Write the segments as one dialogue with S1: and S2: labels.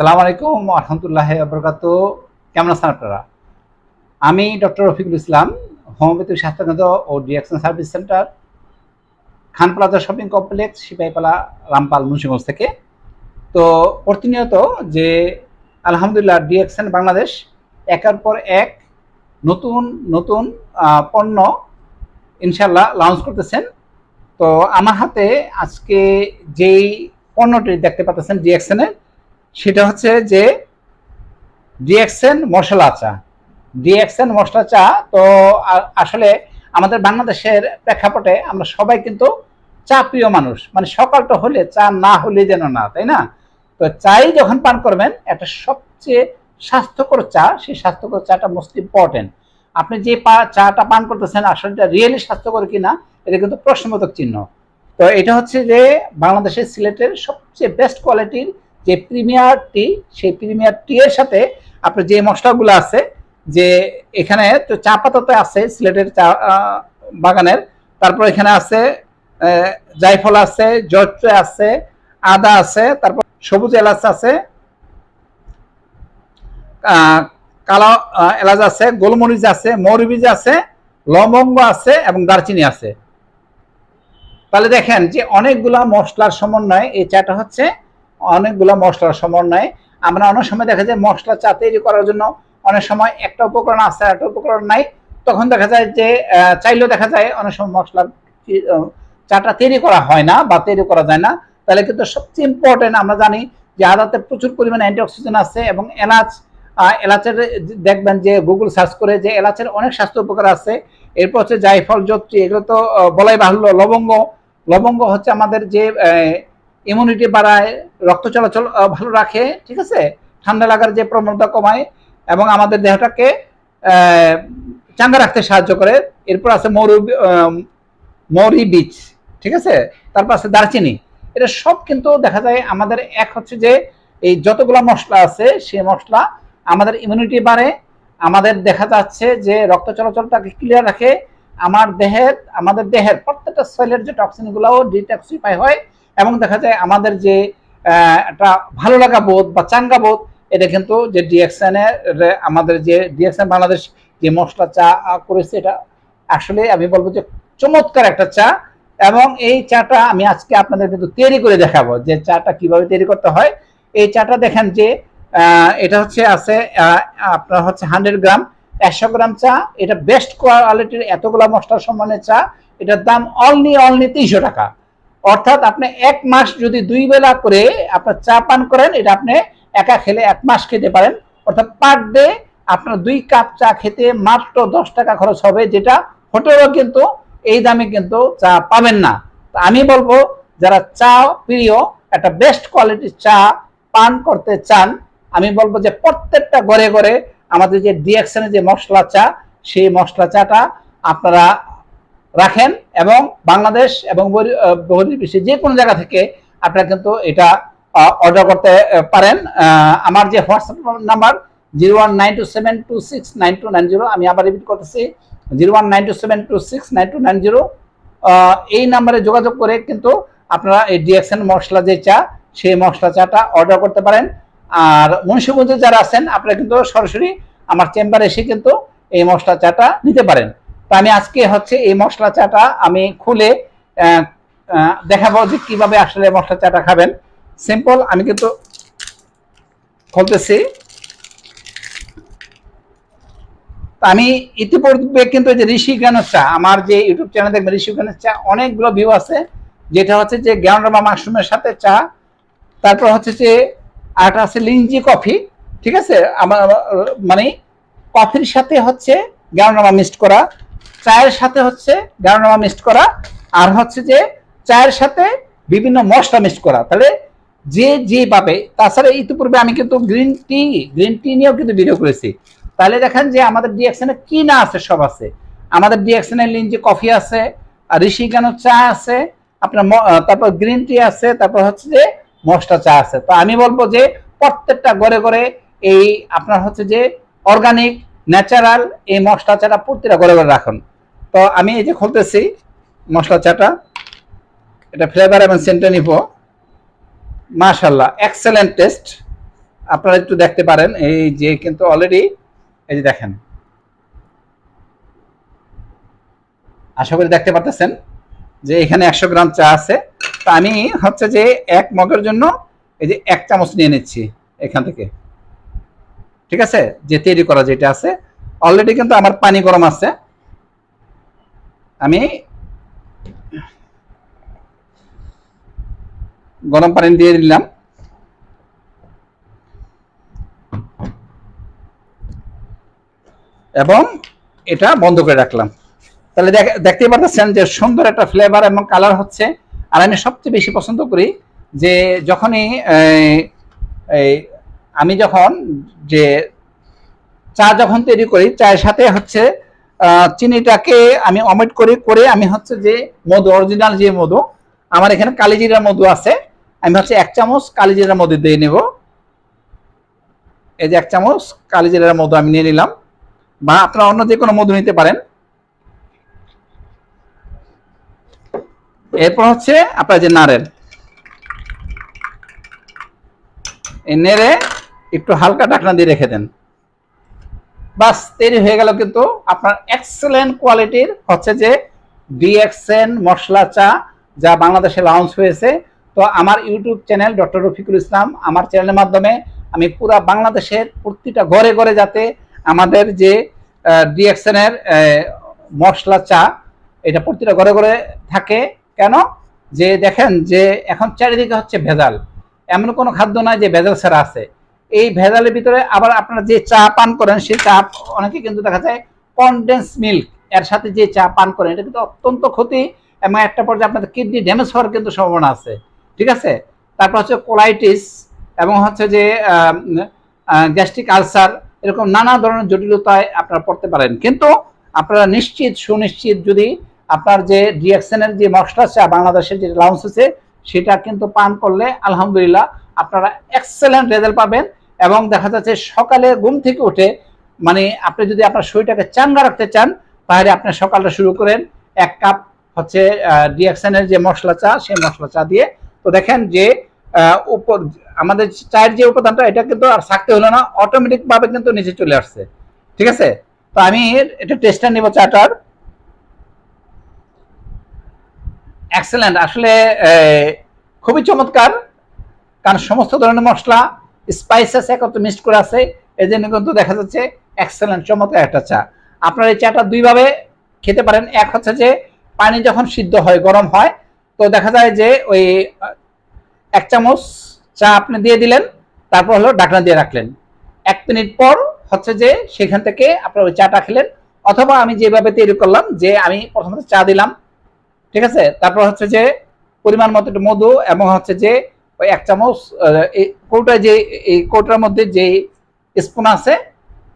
S1: আসসালামু আলাইকুম রহমতুল্লাহ বরকাত। কেমন আছেন আপনারা? আমি ডক্টর রফিকুল ইসলাম হোমিওপ্যাথিক স্বাস্থ্যকেন্দ্র ও ডিএকশন service centre, Khan plaza shopping complex Sipahipala Rampal, Munshiganj থেকে। তো প্রতিনিয়ত যে আলহামদুলিল্লাহ ডিএকশন বাংলাদেশ, একের পর এক নতুন নতুন পণ্য ইনশাল্লাহ লঞ্চ করতেছেন। তো আমার হাতে আজকে যেই পণ্যটি দেখতে পাচ্ছেন ডিএকশনের সেটা হচ্ছে যে ডিএক্সেন মশলা চা। ডিএক্সেন মশলা চা তো আসলে আমাদের বাংলাদেশের প্রেক্ষাপটে আমরা সবাই কিন্তু চা প্রিয় মানুষ। মানে সকালটা হলে, চা না হলে যেন না, তাই না? তো চাই যখন পান করবেন, একটা সবচেয়ে স্বাস্থ্যকর চা, সেই স্বাস্থ্যকর চাটা মোস্ট ইম্পর্টেন্ট আপনি যে চাটা পান করতেছেন, আসলে এটা রিয়েলি স্বাস্থ্যকর কিনা, এটা কিন্তু প্রশ্নবোধক চিহ্ন। তো এটা হচ্ছে যে বাংলাদেশের সিলেটের সবচেয়ে বেস্ট কোয়ালিটির যে প্রিমিয়ার টি সেই প্রিমিয়ার টি এর সাথে আপনার যে মশলাগুলো আছে, যে এখানে তো চা পাতা তো আছে, সিলেটের চা বাগানের। তারপর এখানে আছে জায়ফল আছে জয়ত্রয় আছে, আদা আছে, তারপর সবুজ এলাচ আছে কালো এলাচ আছে, গোলমরিচ আছে মৌরবীজ আছে, লবঙ্গ আছে এবং দারচিনি আছে। তাহলে দেখেন যে অনেকগুলা মশলার সমন্বয় এই চাটা হচ্ছে অনেকগুলা মশলার সমন্বয় আমরা অনেক সময় দেখা যায় মশলা চা তৈরি করার জন্য অনেক সময় একটা উপকরণ আছে একটা উপকরণ নাই। তখন দেখা যায় যে চাইলেও দেখা যায় অনেক সময় মশলা চাটা তৈরি করা হয় না বা তৈরি করা যায় না। তাহলে কিন্তু সবচেয়ে ইম্পর্টেন্ট আমরা জানি যে আদাতে প্রচুর পরিমাণে অ্যান্টিঅক্সিডেন্ট আছে এবং এলাচ এলাচের দেখবেন যে গুগল সার্চ করে যে এলাচের অনেক স্বাস্থ্য উপকার আছে। এরপর হচ্ছে জায়ফল জত্রী এগুলো তো বলাই বাহুল্য। লবঙ্গ লবঙ্গ হচ্ছে আমাদের যে ইমিউনিটি বাড়ায়, রক্ত চলাচল ভালো রাখে, ঠিক আছে? ঠান্ডা লাগার যে প্রবণতা কমায় এবং আমাদের দেহটাকে চাঙ্গা রাখতে সাহায্য করে। এরপর আছে মরু মরি বীজ, ঠিক আছে? তারপর আছে দারচিনি। এটা সব কিন্তু দেখা যায় আমাদের এক হচ্ছে যে এই যতগুলো মশলা আছে, সেই মশলা আমাদের ইমিউনিটি বাড়ে। আমাদের দেখা যাচ্ছে যে রক্ত চলাচলটাকে ক্লিয়ার রাখে। আমার দেহের, আমাদের দেহের প্রত্যেকটা সেলের যে টক্সিনগুলোও ডিটক্সিফাই হয়। এবং দেখা যায় আমাদের যে একটা ভালো লাগা বোধ বা চাঙ্গা বোধ, এটা কিন্তু যে ডিএক্সএন এর আমাদের যে ডিএক্সএন বাংলাদেশ যে মশলা চা করেছে, এটা আসলে আমি বলব যে চমৎকার একটা চা। এবং এই চাটা আমি আজকে আপনাদের কিন্তু তৈরি করে দেখাবো যে চাটা কীভাবে তৈরি করতে হয়। এই চাটা দেখেন যে এটা হচ্ছে, আছে আপনার হচ্ছে হান্ড্রেড গ্রাম, একশো গ্রাম চা। এটা বেস্ট কোয়ালিটির এতগুলা মশলার সম্মানের চা। এটার দাম অনলি অনলি তিনশো টাকা। অর্থাৎ আপনি এক মাস যদি দুই বেলা করে আপনার চা পান করেন, এটা আপনি একা খেলে এক মাস খেতে পারেন। অর্থাৎ পার ডে আপনার দুই কাপ চা খেতে মাত্র দশ টাকা খরচ হবে, যেটা হোটেলও কিন্তু এই দামে কিন্তু চা পাবেন না। আমি বলব, যারা চা প্রিয়, একটা বেস্ট কোয়ালিটির চা পান করতে চান, আমি বলব যে প্রত্যেকটা ঘরে ঘরে আমাদের যে ডিএকশনের যে মশলা চা, সেই মশলা চাটা আপনারা রাখেন এবং বাংলাদেশ এবং বহির্বিশ্বে যে কোনো জায়গা থেকে আপনারা কিন্তু এটা অর্ডার করতে পারেন। আমার যে WhatsApp number zero one nine two seven two six nine two nine zero আমি আবার রিপিট করতেছি zero one nine two seven two six nine two nine zero এই নাম্বারে যোগাযোগ করে কিন্তু আপনারা এই ডিএক্সএন মশলা যে চা, সেই মশলা চাটা অর্ডার করতে পারেন। আর মুন্সিগঞ্জে যারা আছেন, আপনারা কিন্তু সরাসরি আমার চেম্বারে এসে কিন্তু এই মশলা চাটা নিতে পারেন। আমি আজকে হচ্ছে এই মশলা চাটা আমি খুলে দেখাবো যে কীভাবে আসলে মশলা চাটা খাবেন। সিম্পল আমি কিন্তু খুলতেছি। আমি ইতিপূর্বে কিন্তু যে ঋষি জ্ঞানের চা, আমার যে ইউটিউব চ্যানেল দেখবেন, ঋষি জ্ঞানের চা, অনেকগুলো ভিউ আছে, যেটা হচ্ছে যে গ্যাউন্ডামা মাশরুমের সাথে চা, তারপর হচ্ছে যে আরেকটা আছে লিঞ্জি কফি, ঠিক আছে? আমার মানে কফির সাথে হচ্ছে গ্যাউন্ডামা মিক্সড করা চায়ের সাথে হচ্ছে গ্যাউন্ডামা মিক্সড করা, আর হচ্ছে যে চায়ের সাথে বিভিন্ন মশলা মিক্সড করা। তাহলে যে যে পাবে, তাছাড়া ইতিপূর্বে আমি কিন্তু গ্রিন টি গ্রিন টি নিয়েও কিন্তু ভিডিও করেছি। তাহলে দেখেন যে আমাদের ডিএক্সএনে কি না আছে, সব আছে। আমাদের ডিএক্সএনে লিঞ্জি কফি আছে, আর ঋষি কেন চা আছে, আপনার তারপর গ্রিন টি আছে, তারপর হচ্ছে যে মশলা চা আছে। তো আমি বলব যে প্রত্যেকটা ঘরে ঘরে এই আপনার হচ্ছে যে অর্গানিক ন্যাচারাল এই মশলা চাটা প্রতিটা ঘরে ঘরে রাখুন। তো আমি এই যে খুলতেছি মশলা চাটা, এটা ফ্লেভার এবং সেন্টে নিব। মাশাল্লাহ এক্সেলেন্ট টেস্ট আপনারা একটু দেখতে পারেন, এই যে কিন্তু অলরেডি এই যে দেখেন। আশা করি দেখতে পাচ্ছেন যে এখানে একশো গ্রাম চা আছে। তা আমি হচ্ছে যে এক মগের জন্য এই যে এক চামচ নিয়ে নিচ্ছি এখান থেকে। ঠিক আছে? যে তৈরি করা যেটা আছে অলরেডি কিন্তু আমার পানি গরম আছে। আমি গরম পানি দিয়ে দিলাম। এবং এটা বন্ধ করে রাখলাম। তাহলে দেখ- দেখতেই পাচ্ছেন যে সুন্দর একটা ফ্লেভার এবং কালার হচ্ছে। আর আমি সবচেয়ে বেশি পছন্দ করি যে যখনই এই আমি যখন যে চা যখন তৈরি করি, চায়ের সাথে হচ্ছে চিনিটাকে আমি অমিট করি, করে আমি হচ্ছে যে মধু অরিজিনাল যে মধু, আমার এখানে কালিজিরা মধু আছে, আমি হচ্ছে এক চামচ কালিজিরা মধু দিয়ে নেব। এই যে এক চামচ কালিজিরার মধু আমি নিয়ে নিলাম। বা আপনারা অন্য যে কোনো মধু নিতে পারেন। এরপর হচ্ছে আপনার যে নারেল এই নেড়ে একটু হালকা ঢাকনা দিয়ে রেখে দেন। বাস, তৈরি হয়ে গেল কিন্তু আপনার এক্সেলেন্ট কোয়ালিটির হচ্ছে যে ডিএক্সএন মশলা চা যা বাংলাদেশে লঞ্চ হয়েছে। তো আমার YouTube channel doctor Rafiqul Islam, আমার চ্যানেলের মাধ্যমে আমি পুরা বাংলাদেশের প্রতিটা ঘরে ঘরে যাতে আমাদের যে ডিএক্সএন এর মশলা চা, এটা প্রতিটা ঘরে ঘরে থাকে। কেন? যে দেখেন যে এখন চারিদিকে হচ্ছে ভেজাল। এমন কোনো খাদ্য নয় যে ভেজাল ছাড়া আছে। এই ভেজালের ভিতরে আবার আপনারা যে চা পান করেন, সেই চা অনেকে কিন্তু দেখা যায় কনডেন্স মিল্ক এর সাথে যে চা পান করেন, এটা কিন্তু অত্যন্ত ক্ষতি এবং একটা পর্যায়ে আপনাদের কিডনি ড্যামেজ হওয়ার কিন্তু সম্ভাবনা আছে। ঠিক আছে? তারপর হচ্ছে কোলাইটিস এবং হচ্ছে যে গ্যাস্ট্রিক আলসার এরকম নানা ধরনের জটিলতায় আপনারা পড়তে পারেন। কিন্তু আপনারা নিশ্চিত, সুনিশ্চিত যদি আপনার যে রিয়াকশনের যে মশলা চা বাংলাদেশের যে লাউন্স আছে সেটা কিন্তু পান করলে আলহামদুলিল্লাহ আপনারা এক্সেলেন্ট রেজাল্ট পাবেন। এবং দেখা যাচ্ছে সকালে ঘুম থেকে উঠে মানে আপনি যদি আপনার শরীরটাকে চাঙ্গা রাখতে চান, তাহলে আপনি সকালটা শুরু করেন এক কাপ হচ্ছে ডিএক্সএনের যে মশলা চা, সেই মশলা চা দিয়ে। তো দেখেন যে উপর আমাদের চায়ের যে উপাদানটা, এটা কিন্তু আর থাকতে হলো না, অটোমেটিকভাবে কিন্তু নিচে চলে আসছে। ঠিক আছে? তো আমি এটা টেস্টটা নিব চাটার। এক্সেলেন্ট। আসলে খুবই চমৎকার, কারণ সমস্ত ধরনের মশলা স্পাইসেস একত্র মিক্সড করে আছে এই জন্য কিন্তু দেখা যাচ্ছে এক্সেলেন্ট চমৎকার একটা চা। আপনারা এই চাটা দুইভাবে খেতে পারেন। এক হচ্ছে যে, পানি যখন সিদ্ধ হয়, গরম হয়, তো দেখা যায় যে ওই, এক চামচ চা আপনি দিয়ে দিলেন, তারপর হলো ঢাকনা দিয়ে রাখলেন। এক মিনিট পর হচ্ছে যে, সেখান থেকে আপনার ওই চাটা খেলেন, অথবা আমি যেভাবে তৈরি করলাম, যে আমি প্রথমত চা দিলাম, ঠিক আছে? তারপর হচ্ছে যে, পরিমাণ মতো একটু মধু, এবং হচ্ছে যে ওই এক চামচ কৌটায় যে, এই কৌটার মধ্যে যে স্পুন আছে,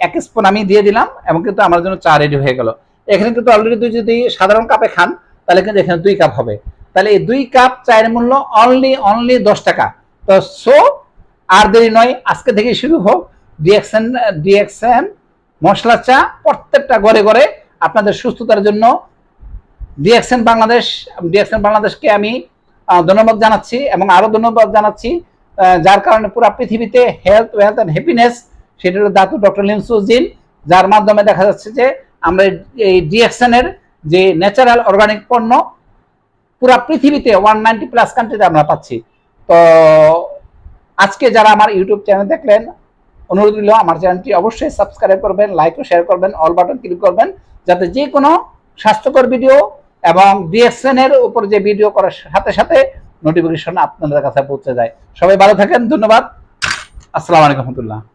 S1: এক স্পুন আমি দিয়ে দিলাম এবং কিন্তু আমার জন্য চা রেডি হয়ে গেল। এখানে কিন্তু অলরেডি তুই যদি সাধারণ কাপে খান, তাহলে কিন্তু এখানে দুই কাপ হবে। তাহলে এই দুই কাপ চায়ের মূল্য অনলি অনলি দশ টাকা। তো সো আর দেরি নয়, আজকে থেকে শুরু হোক। ডিএক্সএন ডিএক্সএন মশলা চা প্রত্যেকটা ঘরে ঘরে আপনাদের সুস্থতার জন্য। ডিএক্সএন বাংলাদেশ ডিএক্সএন বাংলাদেশকে আমি ধন্যবাদ জানাচ্ছি এবং আরও ধন্যবাদ জানাচ্ছি যার কারণে পুরো পৃথিবীতে হেলথ ওয়েলথ অ্যান্ড হ্যাপিনেস সেটা হলো দাতু ডক্টর লিমসুজিন যার মাধ্যমে দেখা যাচ্ছে যে আমরা এই ডিএক্সএন এর যে ন্যাচারাল অর্গানিক পণ্য পুরো পৃথিবীতে ওয়ান নাইনটি প্লাস কান্ট্রিতে আমরা পাচ্ছি। তো আজকে যারা আমার ইউটিউব চ্যানেল দেখলেন, অনুরোধ রইল আমার চ্যানেলটি অবশ্যই সাবস্ক্রাইব করবেন লাইক ও শেয়ার করবেন অল বাটন ক্লিক করবেন, যাতে যে কোনো স্বাস্থ্যকর ভিডিও এবং বিএসএন এর উপর যে ভিডিও করার সাথে সাথে নোটিফিকেশন আপনাদের কাছে পৌঁছে যায়। সবাই ভালো থাকেন, ধন্যবাদ। আসসালামু আলাইকুম রহমতুল্লাহ।